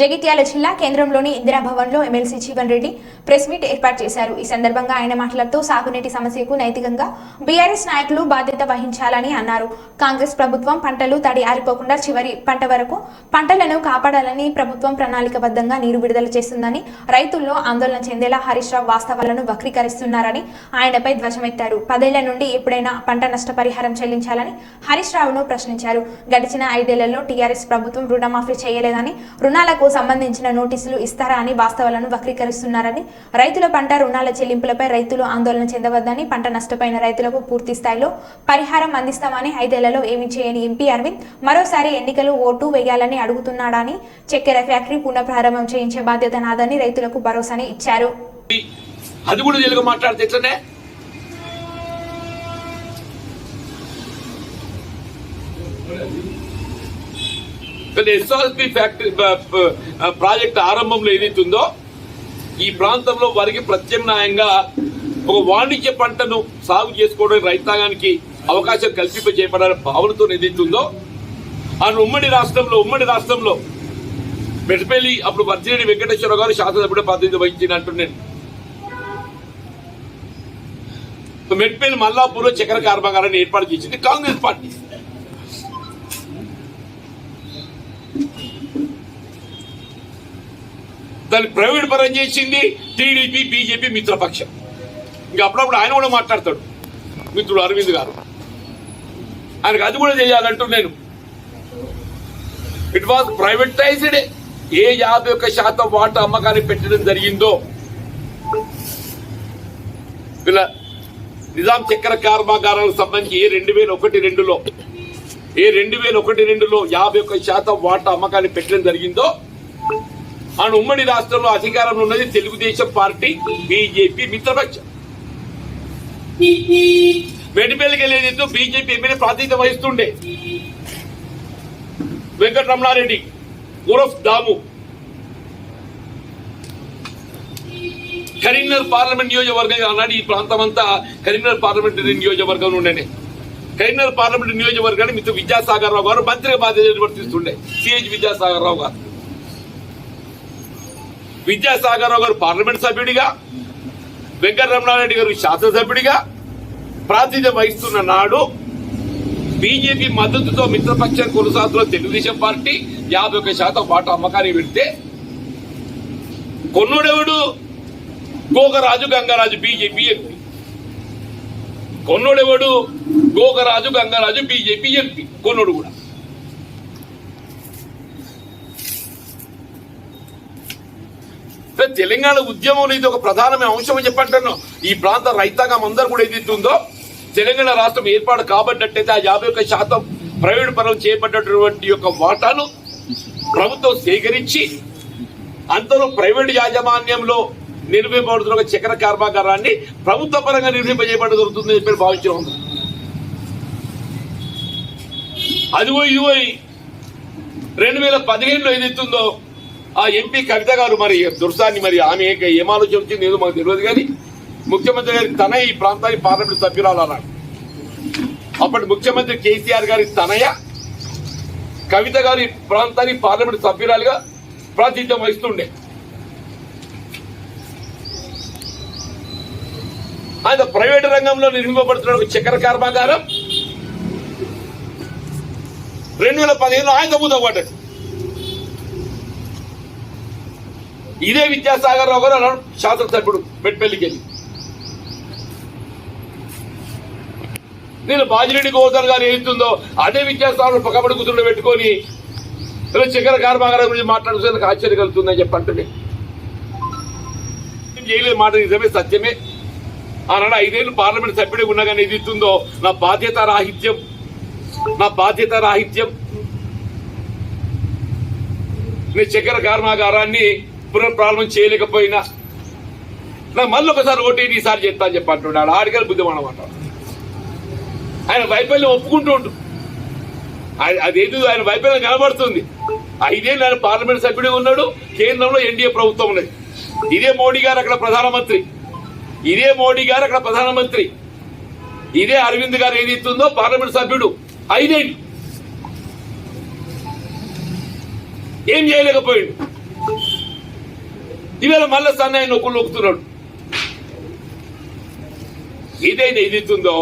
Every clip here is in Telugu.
జగిత్యాల జిల్లా కేంద్రంలోని ఇందిరాభవన్లో MLC Jeevan Reddy press meet ఏర్పాటు చేశారు. ఈ సందర్భంగా ఆయన మాట్లాడుతూ సాగునీటి సమస్యకు నైతికంగా బీఆర్ఎస్ నాయకులు బాధ్యత వహించాలని అన్నారు. కాంగ్రెస్ ప్రభుత్వం పంటలు తడి ఆరిపోకుండా చివరి పంట వరకు పంటలను కాపాడాలని ప్రభుత్వం ప్రణాళికబద్ధంగా నీరు విడుదల చేస్తుందని రైతుల్లో ఆందోళన చెందేలా హరీష్ రావు వాస్తవాలను వక్రీకరిస్తున్నారని ఆయనపై ధ్వజమెత్తారు. పదేళ్ళ నుండి ఎప్పుడైనా పంట నష్టపరిహారం చెల్లించాలని హరీష్ రావును ప్రశ్నించారు. గడిచిన ఐదేళ్ళలో టీఆర్ఎస్ ప్రభుత్వం రుణమాఫీ చేయలేదని రుణాలకు సంబంధించిన నోటీసులు ఇస్తారా అని వాస్తవాలను వక్రీకరిస్తున్నారని రైతుల పంట రుణాల చెల్లింపులపై రైతులు ఆందోళన చెందవద్దని పంట నష్టపోయిన రైతులకు పూర్తి స్థాయిలో పరిహారం అందిస్తామని ఐదేళ్ళలో ఏమి చేయని ఎంపీ అరవింద్ మరోసారి ఎన్నికలు ఓటు వేయాలని అడుగుతున్నాడని చక్కెర ఫ్యాక్టరీ పునఃప్రారంభం చేయించే బాధ్యత నాదని రైతులకు భరోసాని ఇచ్చారు. అది కూడా తెలుగు మాట్లాడితే ఎట్లనే? ఎస్ఆర్పి ఫ్యాక్టరీ ప్రాజెక్ట్ ఆరంభంలో ఏదైతుందో ఈ ప్రాంతంలో వారికి ప్రత్యామ్నాయంగా ఒక వాణిజ్య పంటను సాగు చేసుకోవడానికి రైతాంగానికి అవకాశం కల్పింపజేయబడాలని భావనతో ఏదైతుందో ఆ ఉమ్మడి రాష్ట్రంలో ఉమ్మడి రాష్ట్రంలో మెట్పల్లి అప్పుడు వర్జిరెడ్డి వెంకటేశ్వర గారు శాసనసభ్యుడు ప్రాతినిధ్యం వహించినట్టు నేను మెట్పల్లి మల్లాపూర్లో చక్కెర కర్మాగారాన్ని ఏర్పాటు చేసింది కాంగ్రెస్ పార్టీ. దాన్ని ప్రైవేట్ పరం చేసింది టీడీపీ బీజేపీ మిత్రపక్షం ఇంకా అప్పుడప్పుడు ఆయన కూడా మాట్లాడతాడు మిత్రుడు అరవింద్ గారు. ఆయనకు అది కూడా చేయాలంటూ నేను. ఇట్ వాజ్ ప్రైవేటైజ్డ్ ఏ యాభై ఒక్క శాతం వాటా అమ్మకాన్ని పెట్టడం జరిగిందో. ఇలా నిజాం చక్కెర కర్మాగారాలకు సంబంధించి ఏ రెండు వేల ఒకటి రెండులో ఏ రెండు వేల ఒకటి రెండులో యాభై ఒక్క శాతం వాటా అమ్మకాన్ని పెట్టడం జరిగిందో ఆ ఉమ్మడి రాష్ట్రంలో అధికారంలో ఉన్నది తెలుగుదేశం పార్టీ బీజేపీ మిత్రపక్షం. వెడిపల్లికి వెళ్ళేది బీజేపీ ఎమ్మెల్యే ప్రాతినిధ్యం వహిస్తుండే. వెంకటరమణారెడ్డి ఉరఫ్ దాము కరీంనగర్ పార్లమెంట్ నియోజకవర్గం ఆనాడు ఈ ప్రాంతం అంతా కరీంనగర్ పార్లమెంట్ నియోజకవర్గంలో ఉండేనే. కరీంనగర్ పార్లమెంట్ నియోజకవర్గాన్ని మిత్రుడు విద్యాసాగర్ రావు గారు మంత్రిగా బాధ్యత నిర్వర్తిస్తుండే. సిహెచ్ విద్యాసాగర్ రావు గారు. విద్యాసాగర్ రావు గారు పార్లమెంట్ సభ్యుడిగా వెంకటరమణారెడ్డి గారు శాసనసభ్యుడిగా ప్రాతినిధ్యం వహిస్తున్న నాడు బీజేపీ మద్దతుతో మిత్రపక్షం కొనసాగుతున్న తెలుగుదేశం పార్టీ యాభై ఒక శాతం వాటా అమ్మకానికి పెడితే కొన్నుడెవడు? Gograju Gangaraju BJP MP. కొన్నుడెవడు? Gograju Gangaraju BJP MP. కొన్నుడు కూడా. తెలంగాణ ఉద్యమంలో ఇది ఒక ప్రధానమైన అంశం అని చెప్పంటాను ఈ ప్రాంత రైతాంగం అందరూ కూడా ఏదైతే తెలంగాణ రాష్ట్రం ఏర్పాటు కాబట్టినట్టయితే ఆ యాభై ఒక్క శాతం ప్రైవేట్ పనులు చేపట్టినటువంటి యొక్క వాటాను ప్రభుత్వం సేకరించి అందరూ ప్రైవేట్ యాజమాన్యంలో నిర్మింపబడుతున్న ఒక చక్కెర కర్మాగారాన్ని ప్రభుత్వ పరంగా నిర్మింపజేయబడి దొరుకుతుందని చెప్పి భావించడం ఉంది. అదిగో ఇదిగో రెండు వేల పదిహేనులో ఏదైతుందో ఆ ఎంపీ కవిత గారు మరి దుర్సాన్ని మరి ఆమె ఏం ఆలోచన వచ్చింది ఏదో మాకు తెలియదు కానీ ముఖ్యమంత్రి గారి తన ఈ ప్రాంతానికి పార్లమెంట్ సభ్యురాలు అన్నాడు. అప్పటి ముఖ్యమంత్రి కేసీఆర్ గారి తనయ కవిత గారి ప్రాంతానికి పార్లమెంట్ సభ్యురాలుగా ప్రాతినిధ్యం వహిస్తుండే. ఆయన ప్రైవేట్ రంగంలో నిర్మింపబడుతున్న ఒక చక్కెర కర్మాగారం రెండు వేల పదిహేనులో ఆయన మూతపడ్డది. ఇదే విద్యాసాగర్ రావు గారు అన్నాడు. శాసనసభ్యుడు మెట్పల్లికి వెళ్ళి నేను బాజిరెడ్డి గోవర్ధన్ గారు ఏతుందో అదే విద్యాసాగర్ పక్కబడి కూతురు పెట్టుకొని ఇలా చక్కెర కార్మాగారం గురించి మాట్లాడుతూ నాకు ఆశ్చర్యం కలుగుతుందని చెప్పంటే చేయలేదు మాట నిజమే సత్యమే. ఆనాడు ఐదేళ్ళు పార్లమెంట్ సభ్యుడిగా ఉన్నా కానీ ఇది ఇస్తుందో నా బాధ్యత రాహిత్యం. నా బాధ్యత రాహిత్యం. నేను చక్కెర కర్మాగారాన్ని పునఃప్రారంభం చేయలేకపోయినా. నాకు మళ్ళీ ఒకసారి ఓటీటీ ఈసారి చెప్తా అని చెప్పి అంటున్నాడు. ఆడికల్ బుద్ధి అనమాట ఆయన వైఫల్యం ఒప్పుకుంటూ ఉండు. ఆయన- అదేంటి ఆయన వైఫల్యం కనబడుతుంది. ఐదేళ్ళు ఆయన పార్లమెంట్ సభ్యుడిగా ఉన్నాడు. కేంద్రంలో ఎన్డీఏ ప్రభుత్వం ఉన్నది. ఇదే మోడీ గారు అక్కడ ప్రధానమంత్రి. ఇదే మోడీ గారు అక్కడ ప్రధానమంత్రి. ఇదే అరవింద్ గారు ఏదైతుందో పార్లమెంట్ సభ్యుడు. ఐదేళ్ళు. ఏం చేయలేకపోయాడు. ఈవేళ మళ్ళా సన్నాయి నొక్కులు నొక్కుతున్నాడు. ఏదైనా ఏదైతుందో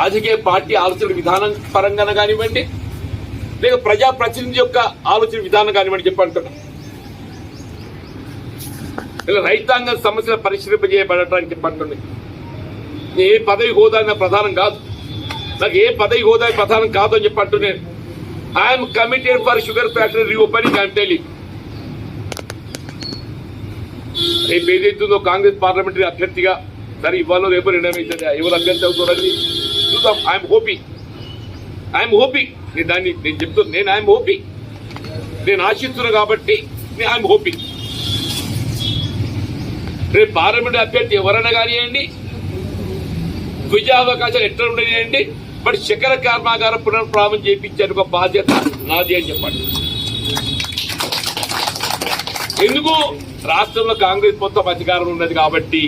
రాజకీయ పార్టీ ఆలోచన విధానం పరంగా కానివ్వండి లేక ప్రజాప్రతినిధి యొక్క ఆలోచన విధానం కానివ్వండి చెప్పంటున్నా ఇలా రైతాంగం సమస్యల పరిష్కరింపజేయబడటానికి చెప్పంటుంది. ఏ పదవి హోదా నా ప్రధానం కాదు. నాకు ఏ పదవి హోదా ప్రధానం కాదు అని చెప్పంటున్నాను. I'm committed for sugar factory reopening అంటే టెలింగ్ రేపు ఏదైతుందో కాంగ్రెస్ పార్లమెంటరీ అభ్యర్థిగా సరే ఇవ్వాలో రేపు నిర్ణయం అవుతుంది. ఎవరు అభ్యర్థి అవుతారని చూద్దాం. ఐఎమ్ హోపింగ్ ఐఎమ్ హోపింగ్ నేను దాన్ని నేను చెప్తాను నేను ఐఎమ్ హోపింగ్ నేను ఆశిస్తున్నాను కాబట్టి నేను ఐఎమ్ హోపింగ్ రేపు పార్లమెంట్ అభ్యర్థి ఎవరైనా కానివ్వండి విజయావకాశాలు ఎట్లా ఉండనివ్వండి బట్ శకర కర్మాగారం పునఃప్రారంభం చేయించారు ఒక బాధ్యత నాది అని చెప్పండి. ఎందుకు రాష్ట్రంలో కాంగ్రెస్ మొత్తం అధికారం ఉన్నది కాబట్టి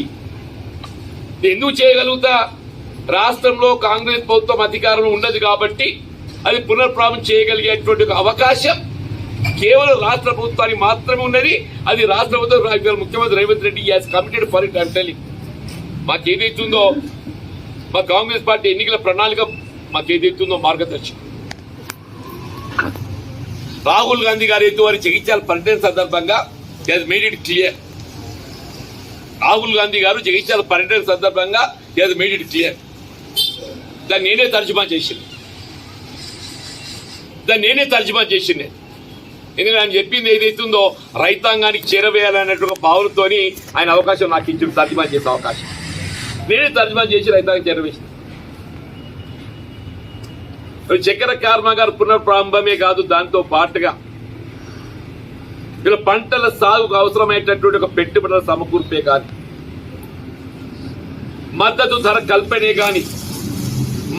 ఎందుకు చేయగలుగుతా? రాష్ట్రంలో కాంగ్రెస్ ప్రభుత్వం అధికారం ఉన్నది కాబట్టి అది పునఃప్రారంభం చేయగలిగేటువంటి అవకాశం కేవలం రాష్ట్ర ప్రభుత్వానికి మాత్రమే ఉన్నది. అది రాష్ట్ర ప్రభుత్వం ముఖ్యమంత్రి Revanth Reddy as committed for it అంటే మాకు ఏదైతుందో మా కాంగ్రెస్ పార్టీ ఎన్నికల ప్రణాళిక మాకు ఏదైతుందో మార్గదర్శకం. రాహుల్ గాంధీ గారు అయితే వారి చికిత్సలు పర్యటన సందర్భంగా made it clear Rahul Gandhi గారు జగిత్యాల పర్యటన సందర్భంగా మేడ్ ఇట్ క్లియర్ దాన్ని నేనే తర్జుమా చేసింది. దాన్ని నేనే తర్జుమా చేసింది. ఎందుకంటే ఆయన చెప్పింది ఏదైతుందో రైతాంగానికి చేరవేయాలన్నట్టు ఒక భావనతోని ఆయన అవకాశం నాకు ఇచ్చిన తర్జుమా చేసే అవకాశం. నేనే తర్జుమా చేసి రైతాంగం చేరవేసింది. చక్కెర కర్మాగార పునఃప్రారంభమే కాదు దాంతో పాటుగా ఇలా పంటల సాగుకు అవసరమైనటువంటి ఒక పెట్టుబడుల సమకూర్పే కానీ మద్దతు ధర కల్పనే కానీ